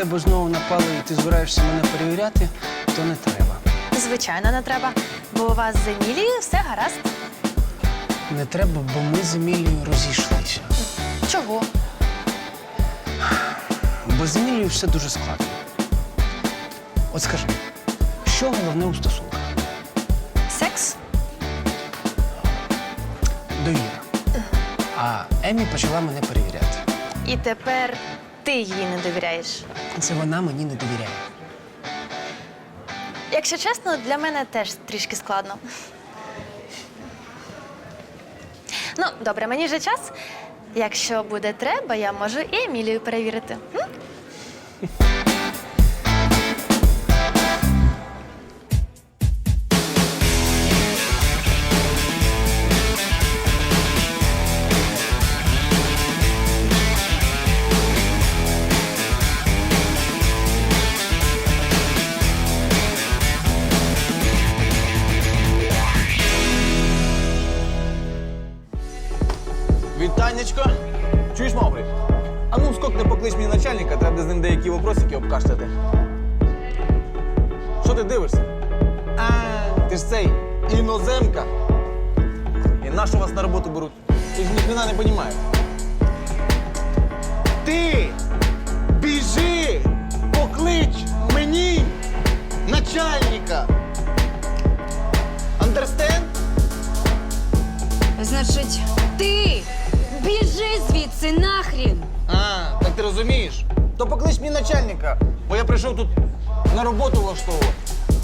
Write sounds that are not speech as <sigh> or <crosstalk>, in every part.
тебе знову напали і ти збираєшся мене перевіряти, то не треба. Звичайно, не треба, бо у вас з Емілією все гаразд. Не треба, бо ми з Емілією розійшлися. Чого? Бо з Емілією все дуже складно. От скажи, що головне у стосунках? Секс? Довіра. А Емі почала мене перевіряти. І тепер ти їй не довіряєш. Це вона мені не довіряє. Якщо чесно, для мене теж трішки складно. Ну, добре, мені вже час. Якщо буде треба, я можу і Емілію перевірити. М? Поклич мені начальника, треба з ним деякі вопросики обкашляти. Що ти дивишся? А, ти ж цей іноземка. І на що вас на роботу беруть? Ти ж ніхрена не розумієш. Ти біжи, поклич мені начальника. Understand? Значить, ти біжи звідси нахрін. А, ти розумієш? То поклич мені начальника, бо я прийшов тут на роботу влаштовувати.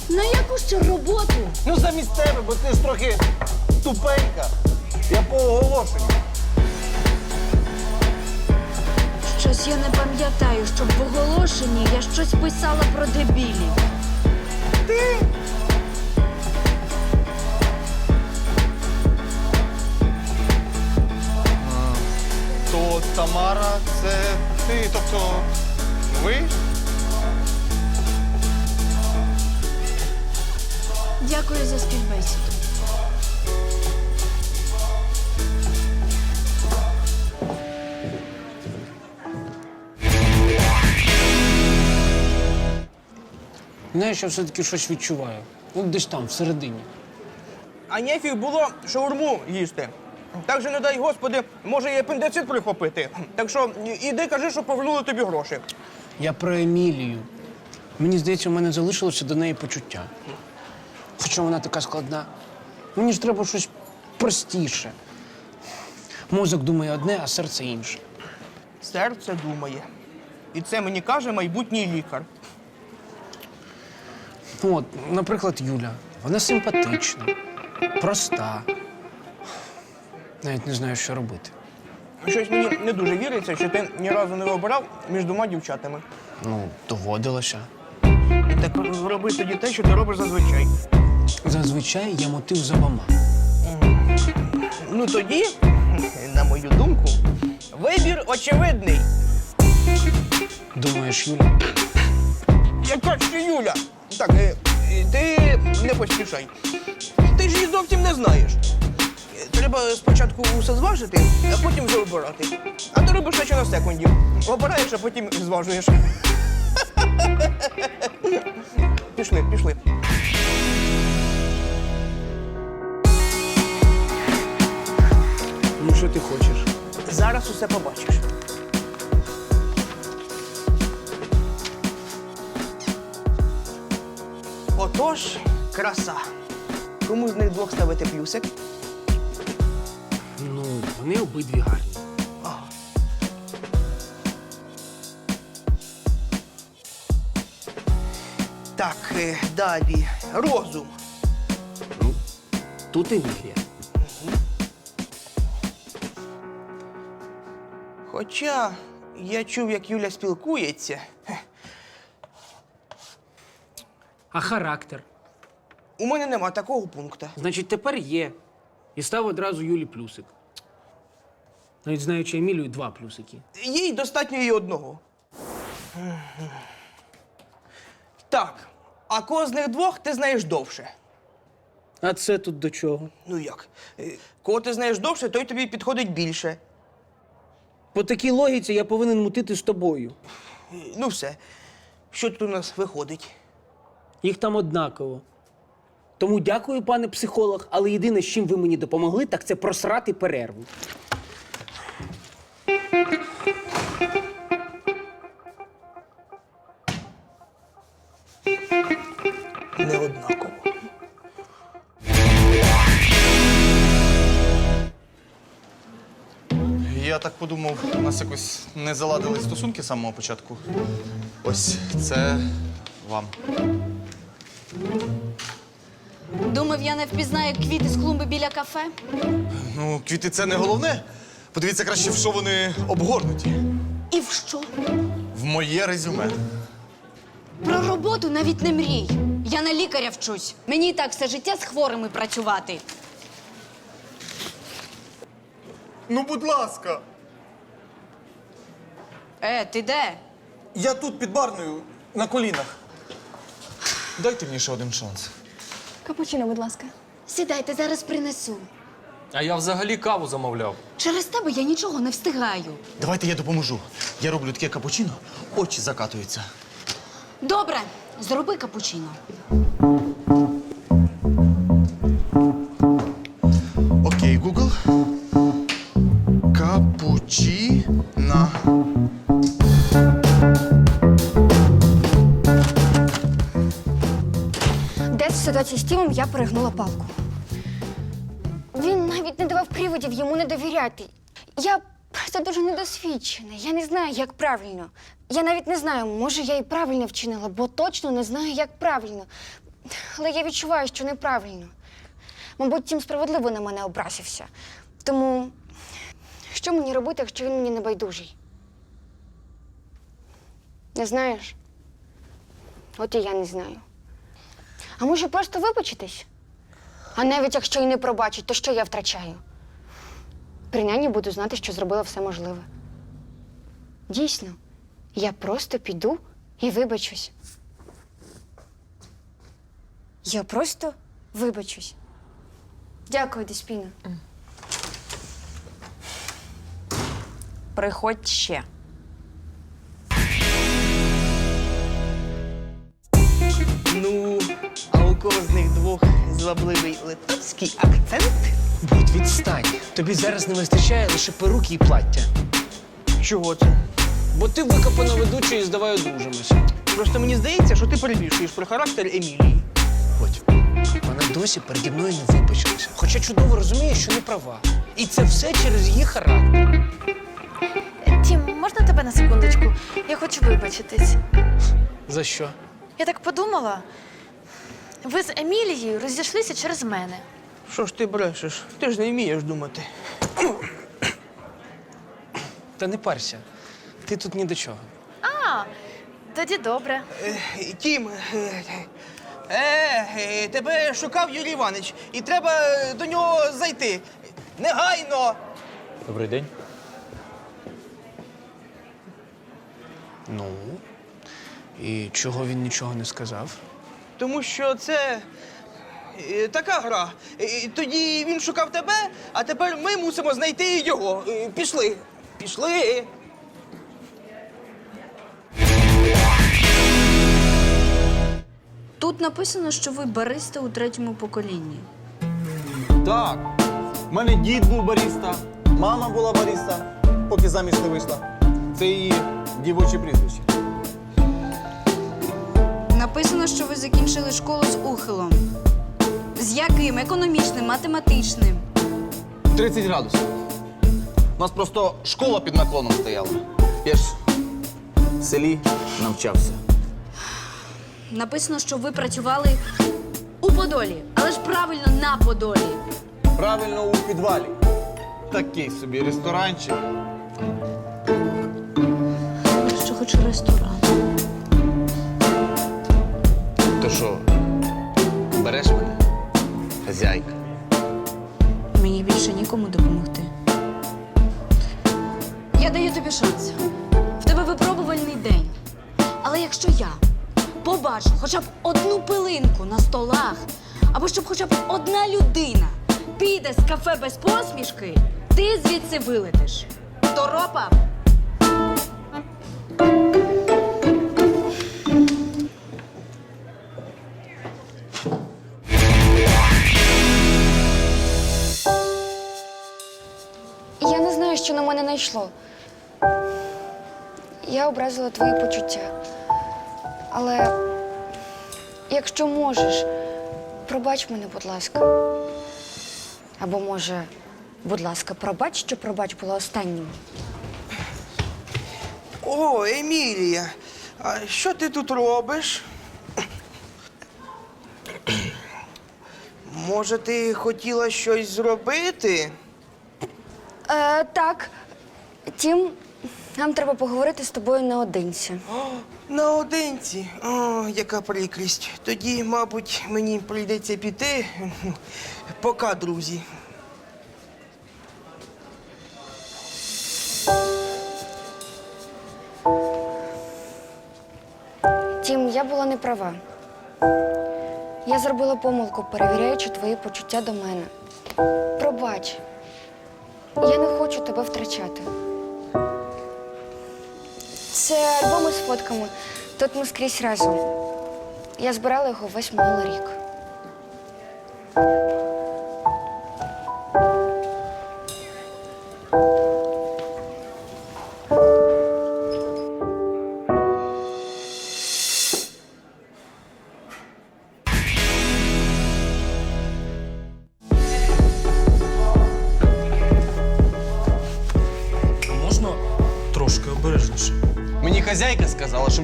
На яку ще роботу? Ну, замість тебе, бо ти ж трохи тупенька. Я по оголошенню. Щось я не пам'ятаю, щоб в оголошенні я щось писала про дебілів. То Тамара, це ти, тобто ви? Дякую за співбесіду. Знаєш, я все-таки щось відчуваю. Ну, десь там, всередині. А нефіг було шаурму їсти. Так же, не дай господи, може і апендицит прихопити. Так що іди кажи, що повернули тобі гроші. Я про Емілію. Мені здається, у мене залишилося до неї почуття. Хоча вона така складна. Мені ж треба щось простіше. Мозок думає одне, а серце інше. Серце думає. І це мені каже майбутній лікар. От, наприклад, Юля. Вона симпатична, проста. Навіть не знаю, що робити. Щось мені не дуже віриться, що ти ні разу не вибирав між двома дівчатами. Ну, доводилося. Так роби тоді те, що ти робиш зазвичай. Зазвичай я мотив за обома. Ну тоді, на мою думку, вибір очевидний. Думаєш, Юля? Яка ще Юля? Так, е, е, ти не поспішай. Ти ж її зовсім не знаєш. Треба спочатку усе зважити, а потім вже обирати. А ти робиш наче на секунді. Обираєш, а потім зважуєш. Пішли, пішли. Ну, що ти хочеш? Зараз усе побачиш. Отож, краса. Кому з них двох ставити плюсик? Ну, вони обидві гарні. Так, е, далі. Розум. Тут Емілія. Хоча я чув, як Юля спілкується. А характер? У мене нема такого пункту. Значить, тепер є. І став одразу Юлі плюсик. Навіть знаючи Емілію, два плюсики. Їй достатньо і одного. Так, а кого з них двох ти знаєш довше? А це тут до чого? Ну як? Е, Кого ти знаєш довше, той тобі підходить більше. По такій логіці я повинен мутити з тобою. Ну все. Що тут у нас виходить? Їх там однаково. Тому дякую, пане психолог, але єдине, з чим ви мені допомогли, так це просрати перерву. Подумав, у нас якось не заладили стосунки з самого початку. Ось це вам. Думав, я не впізнаю квіти з клумби біля кафе. Ну, квіти це не головне. Подивіться краще, в що вони обгорнуті. І в що? В моє резюме. Про роботу навіть не мрій. Я на лікаря вчусь. Мені і так все життя з хворими працювати. Ну, будь ласка. Е, ти де? Я тут під барною на колінах. Дайте мені ще один шанс. Капучино, будь ласка. Сідайте, зараз принесу. А я взагалі каву замовляв. Через тебе я нічого не встигаю. Давайте я допоможу. Я роблю таке капучино, очі закатуються. Добре, зроби капучино. Ситуації з Тімом я перегнула палку. Він навіть не давав приводів йому не довіряти. Я просто дуже недосвідчена. Я не знаю, як правильно. Я навіть не знаю, може, я і правильно вчинила, бо точно не знаю, як правильно. Але я відчуваю, що неправильно. Мабуть, Тім справедливо на мене образився. Тому що мені робити, якщо він мені не байдужий? Не знаєш? От і я не знаю. А може просто вибачитись? А навіть якщо й не пробачить, то що я втрачаю? Принаймні буду знати, що зробила все можливе. Дійсно, я просто піду і вибачусь. Я просто вибачусь. Дякую, Деспіна. Приходь ще. Ну, кого з них двох звабливий литовський акцент? Будь відстань. Тобі зараз не вистачає лише перуки і плаття. Чого це? Бо ти викопана ведуча і здавай одружимося. Просто мені здається, що ти перебільшуєш про характер Емілії. Будь. Вона досі переді мною не вибачилася. Хоча чудово розуміє, що не права. І це все через її характер. Тім, можна тебе на секундочку? Я хочу вибачитись. За що? Я так подумала. Ви з Емілією розійшлися через мене. Що ж ти брешеш? Ти ж не вмієш думати. Та не парся. Ти тут ні до чого. А, тоді добре. Е, Тім, е, е, е, тебе шукав Юрій Іванович, і треба е, до нього зайти. Негайно! Добрий день. Ну. І чого він нічого не сказав? Тому що це е, така гра. Е, Тоді він шукав тебе, а тепер ми мусимо знайти його. Е, Пішли. Пішли. Тут написано, що ви бариста у третьому поколінні. Так. У мене дід був баріста, мама була баріста, поки заміж не вийшла. Це її дівоче прізвище. Написано, що ви закінчили школу з ухилом. З яким? Економічним, математичним. 30 градусів. У нас просто школа під наклоном стояла. Я ж в селі навчався. Написано, що ви працювали у Подолі, але ж правильно на Подолі. Правильно у підвалі. Такий собі ресторанчик. Що хоч ресторан. То що, береш мене? Хазяйка. Мені більше нікому допомогти. Я даю тобі шанс. В тебе випробувальний день. Але якщо я побачу хоча б одну пилинку на столах, або щоб хоча б одна людина піде з кафе без посмішки, ти звідси вилетиш. Торопа! Йшло. Я образила твої почуття. Але якщо можеш, пробач мене, будь ласка. Або може, будь ласка, пробач, що пробач була останнім. О, Емілія, а що ти тут робиш? Може, ти хотіла щось зробити? Е, так. Тім, нам треба поговорити з тобою наодинці. Наодинці. О, яка прикрість. Тоді, мабуть, мені прийдеться піти. Пока, друзі. Тім, я була не права. Я зробила помилку, перевіряючи твої почуття до мене. Пробач. Я не хочу тебе втрачати. Це альбоми з фотками. Тут ми скрізь разом. Я збирала його весь минулий рік.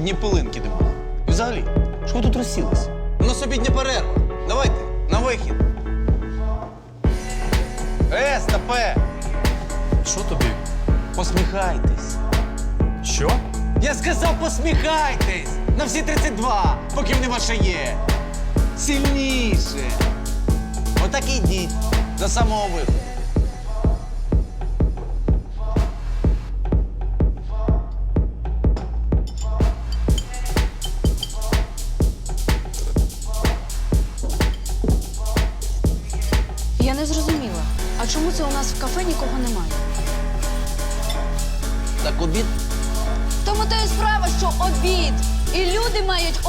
Сказала, ні пилинки не було. І взагалі, що ви тут розсілись? У нас обідня перерва. Давайте, на вихід. Е, стопе! Що тобі? Посміхайтесь. Що? Я сказав, посміхайтесь! На всі 32, поки вони ваше є. Сильніше. Отак і йдіть до самого виходу.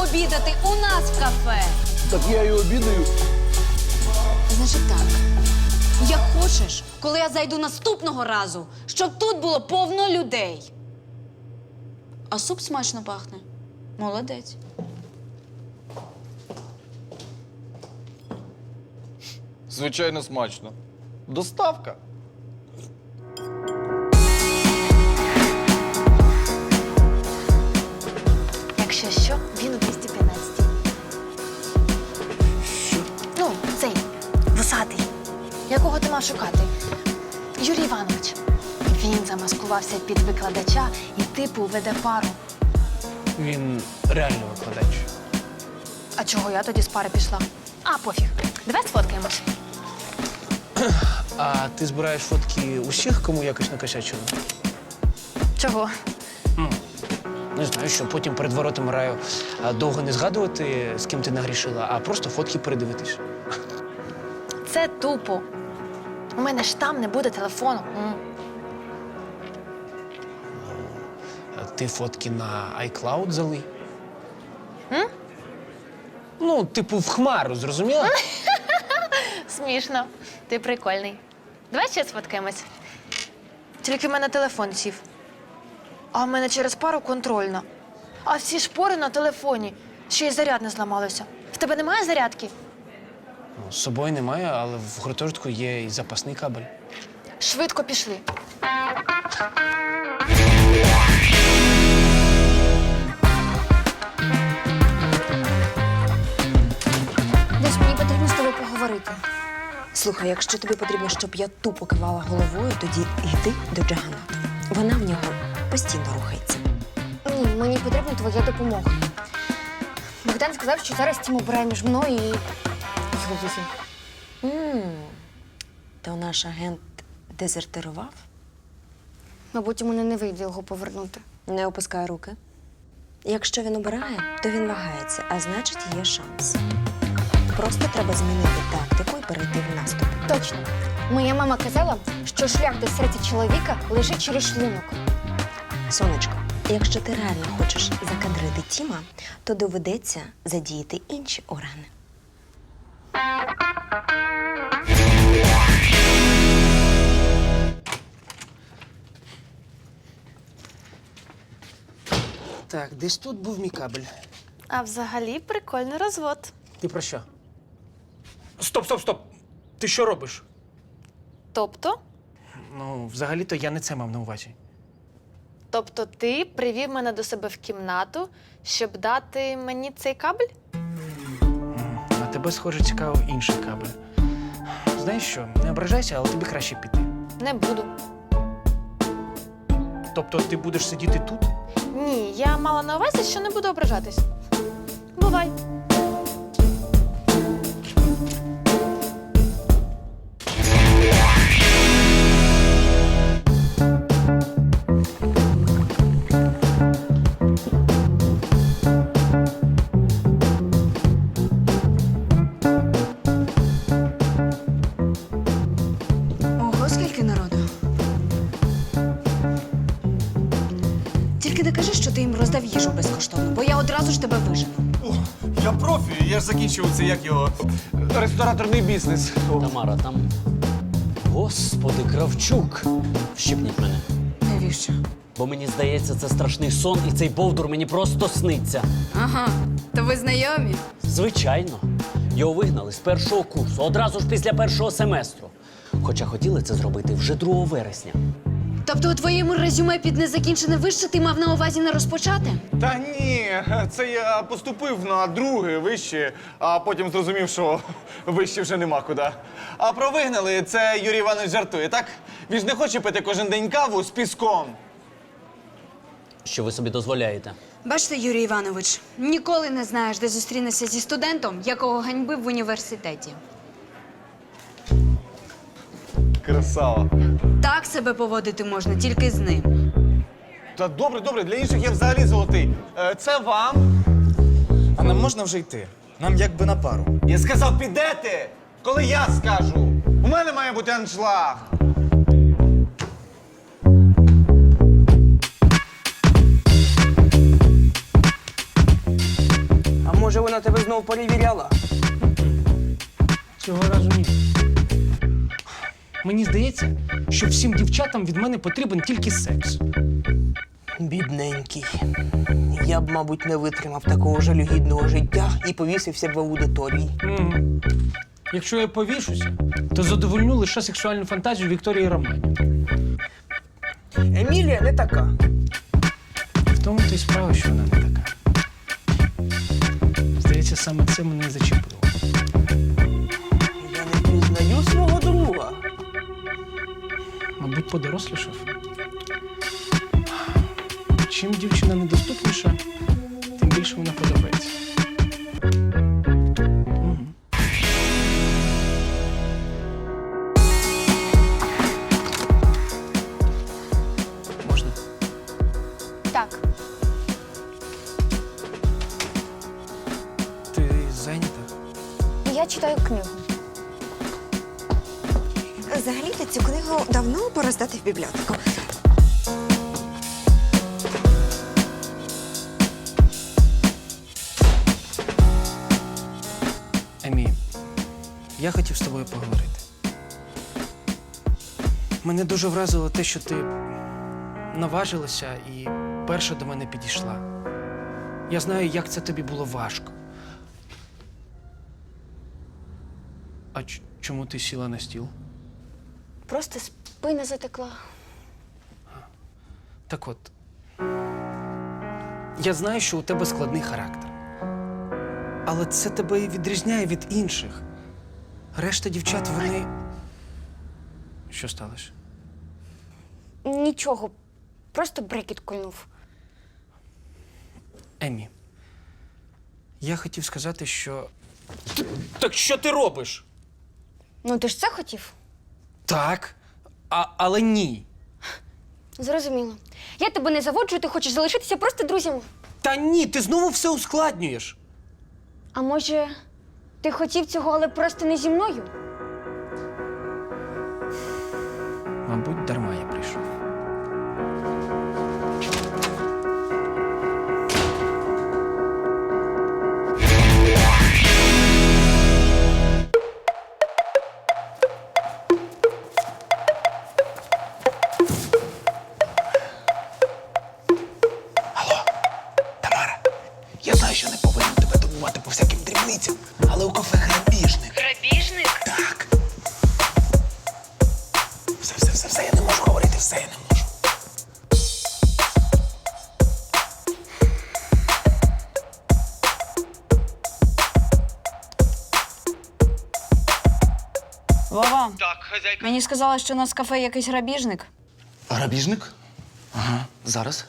Обідати у нас в кафе. Так я і обідаю. Значить так. Як хочеш, коли я зайду наступного разу, щоб тут було повно людей. А суп смачно пахне. Молодець. Звичайно, смачно. Доставка. Якого шукати? Юрій Іванович. Він замаскувався під викладача і типу веде пару. Він реально викладач. А чого я тоді з пари пішла? А, пофіг. Давай сфоткаємось. А ти збираєш фотки усіх, кому якось накосячило? Чого? Не знаю, що потім перед воротами раю а, довго не згадувати, з ким ти нагрішила, а просто фотки передивитись. Це тупо. У мене ж там не буде телефону. М. Ти фотки на iCloud залий? Ну, типу, в хмару, зрозуміла? <laughs> Смішно. Ти прикольний. Давай ще сфоткаємось. Тільки в мене телефон сів. А в мене через пару контрольна. А всі шпори на телефоні. Ще й заряд не зламалося. В тебе немає зарядки? Ну, З собою немає, але в гуртожитку є і запасний кабель. Швидко пішли. Десь мені потрібно з тобою поговорити. Слухай, якщо тобі потрібно, щоб я тупо кивала головою, тоді йди до Джаганат. Вона в нього постійно рухається. Ні, мені потрібна твоя допомога. Богдан сказав, що зараз Тім обирає між мною і Юлією. То наш агент дезертирував? Мабуть, у мене не вийде його повернути. Не опускай руки. Якщо він обирає, то він вагається, а значить є шанс. Просто треба змінити тактику і перейти в наступ. Точно. Моя мама казала, що шлях до серця чоловіка лежить через шлунок. Сонечко, якщо ти реально хочеш закадрити Тіма, то доведеться задіяти інші органи. Так, десь тут був мій кабель. А взагалі прикольний розвод. Ти про що? Стоп, стоп, стоп! Ти що робиш? Тобто, Ну, взагалі-то я не це мав на увазі. тобто ти привів мене до себе в кімнату, щоб дати мені цей кабель? Тебе, схоже, цікавив інший кабель. Знаєш що, не ображайся, але тобі краще піти. Не буду. Тобто ти будеш сидіти тут? Ні, я мала на увазі, що не буду ображатись. Бувай. Я ж закінчив це як його рестораторний бізнес. Тамара, там. Господи, Кравчук. Вщипніть мене. Навіщо? Бо мені здається, це страшний сон, і цей бовдур мені просто сниться. Ага, то ви знайомі? Звичайно. Його вигнали з першого курсу, одразу ж після першого семестру. Хоча хотіли це зробити вже 2 вересня. Тобто у твоєму резюме під незакінчене вище ти мав на увазі не розпочати? Та ні, це я поступив на друге вище, а потім зрозумів, що вище вже нема куди. А про вигнали це Юрій Іванович жартує, так? Він ж не хоче пити кожен день каву з піском. Що ви собі дозволяєте? Бачите, Юрій Іванович, ніколи не знаєш, де зустрінешся зі студентом, якого ганьбив в університеті. Красава. Так себе поводити можна тільки з ним. Та добре, добре, для інших я взагалі золотий. Е, Це вам. А нам можна вже йти? Нам якби на пару. Я сказав, підете, коли я скажу. У мене має бути аншлаг. А може вона тебе знову перевіряла? Цього разу ні. Мені здається, що всім дівчатам від мене потрібен тільки секс. Бідненький. Я б, мабуть, не витримав такого жалюгідного життя і повісився б в аудиторії. Мгм. Якщо я повішуся, то задовольню лише сексуальну фантазію Вікторії Романів. Емілія не така. В тому то й справа, що вона не така. Здається, саме це мене і зачепило. Мабуть, подорослішав. Чим дівчина недоступніша, тим більше вона подобається. В бібліотеку. Емі, я хотів з тобою поговорити. Мене дуже вразило те, що ти наважилася і перша до мене підійшла. Я знаю, як це тобі було важко. А чому ти сіла на стіл? Просто спина затекла. Так от. Я знаю, що у тебе складний характер. Але це тебе і відрізняє від інших. Решта дівчат, вони. Що сталося? Нічого, просто брекіт кольнув. Емі. Я хотів сказати, що. Так що ти робиш? Ну, ти ж це хотів? Так. А, але ні. Зрозуміло. Я тебе не заводжу, ти хочеш залишитися просто друзями. Та ні, ти знову все ускладнюєш. А може, ти хотів цього, але просто не зі мною? Мені сказали, що у нас в кафе якийсь грабіжник. Грабіжник? Ага, зараз.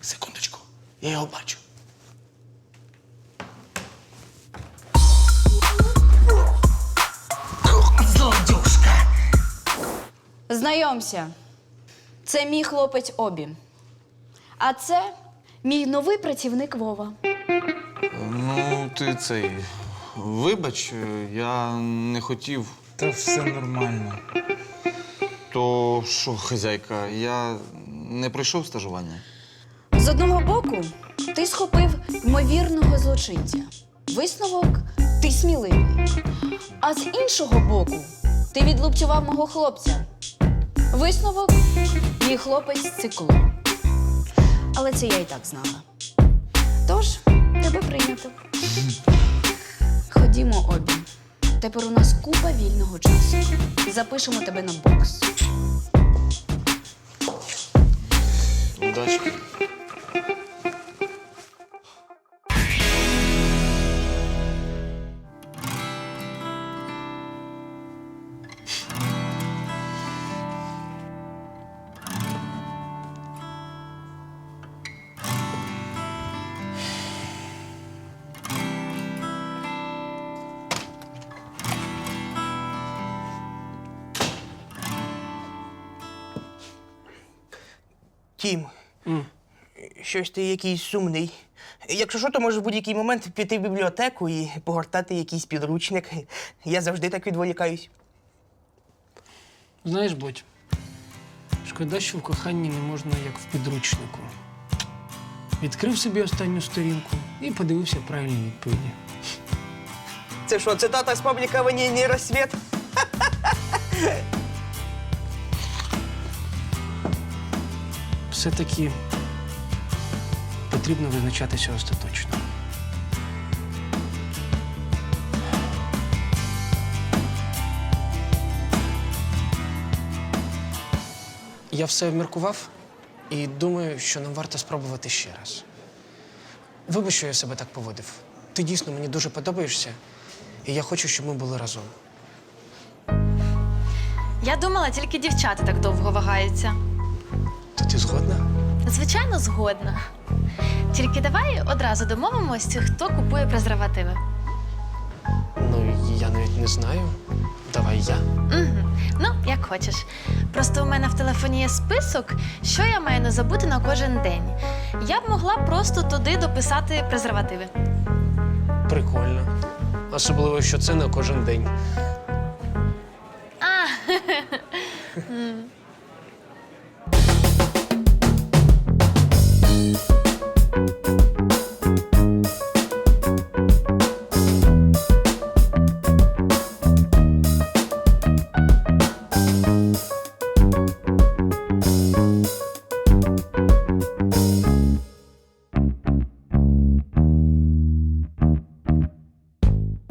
Секундочку, я його бачу. Злодюшка! Знайомся. Це мій хлопець Обі. А це мій новий працівник Вова. Ну, ти цей. Вибач, я не хотів. Та все нормально. То що, хазяйка, я не пройшов стажування. З одного боку, ти схопив ймовірного злочинця. Висновок ти сміливий. А з іншого боку, ти відлупцював мого хлопця. Висновок мій хлопець цикло. Але це я і так знала. Тож, тебе прийнято. <laughs> Ходімо обі. Тепер у нас купа вільного часу. Запишемо тебе на бокс. Удачі. Тім, щось ти якийсь сумний. Якщо що, то можеш в будь-який момент піти в бібліотеку і погортати якийсь підручник. Я завжди так відволікаюсь. Знаєш, будь, шкода, що в коханні не можна, як в підручнику. Відкрив собі останню сторінку і подивився правильні відповіді. Це що, цитата з пабліка «Ванільний розсвіт»? Все-таки потрібно визначатися остаточно. Я все обміркував і думаю, що нам варто спробувати ще раз. Вибач, що я себе так поводив. Ти дійсно мені дуже подобаєшся, і я хочу, щоб ми були разом. Я думала, тільки дівчата так довго вагаються. Ти згодна? Звичайно, згодна. Тільки давай одразу домовимось, хто купує презервативи. Ну, я навіть не знаю. Давай я. Угу. Ну, як хочеш. Просто у мене в телефоні є список, що я маю не забути на кожен день. Я б могла просто туди дописати презервативи. Прикольно. Особливо, що це на кожен день. А, <laughs>